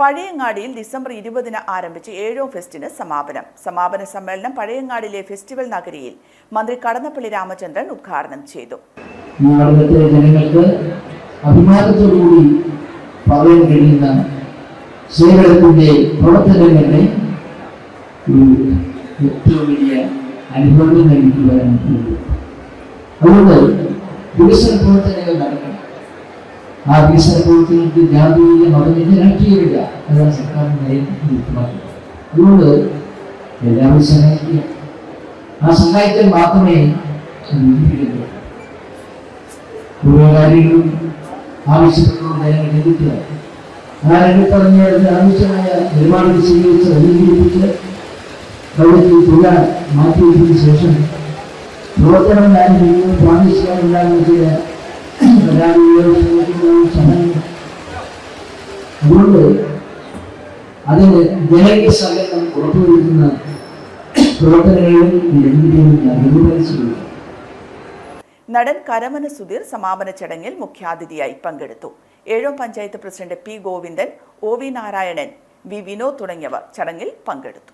പഴയങ്ങാടിയിൽ December ഇരുപതിന് ആരംഭിച്ച് ഏഴോ ഫെസ്റ്റിന് സമാപനം. സമാപന സമ്മേളനം പഴയങ്ങാടിയിലെ ഫെസ്റ്റിവൽ നഗരിയിൽ മന്ത്രി കടന്നപ്പള്ളി രാമചന്ദ്രൻ ഉദ്ഘാടനം ചെയ്തു. ജനങ്ങൾക്ക് അഭിമാനത്തോടുകൂടി പറയാൻ കഴിയുന്ന സേവനത്തിന്റെ പ്രവർത്തനങ്ങളുടെ ഏറ്റവും വലിയ അനുഭവം നൽകിക്കുവാനാണ് അതുകൊണ്ട് വികസന പ്രവർത്തനങ്ങൾ നടക്കണം. ആ വികസന പ്രവർത്തനങ്ങൾക്ക് ജാതീയ മതത്തിന്റെ സർക്കാർ നയം അതുകൊണ്ട് എല്ലാവരും സഹായിക്കുക. ആ സഹായത്തിൽ മാത്രമേ വിജയിക്കൂ. ഓരോ കാര്യങ്ങളും ആവശ്യപ്പെട്ടുകൊണ്ട് ജനങ്ങൾ രംഗത്ത് ആ രംഗത്ത് പറഞ്ഞതിന് ആവശ്യമായ നിലപാടുകൾ സ്വീകരിച്ച് അംഗീകരിപ്പിച്ച് പ്രവൃത്തി തുക മാറ്റിവെച്ചതിന് ശേഷം പ്രവർത്തനം ഞാൻ ചെയ്യുന്നത് പ്രാദേശികമുണ്ടാകുന്ന ചില പരാതികളോ അതുകൊണ്ട് അതിന് ജനകീയ സഹകരണം ഉറപ്പുവരുത്തുന്ന നടൻ കരമന സുധീർ സമാപന ചടങ്ങിൽ മുഖ്യാതിഥിയായി പങ്കെടുത്തു. Ezhome panchayat president P Govindan O V Narayanan V Vinod തുടങ്ങിയവർ ചടങ്ങിൽ പങ്കെടുത്തു.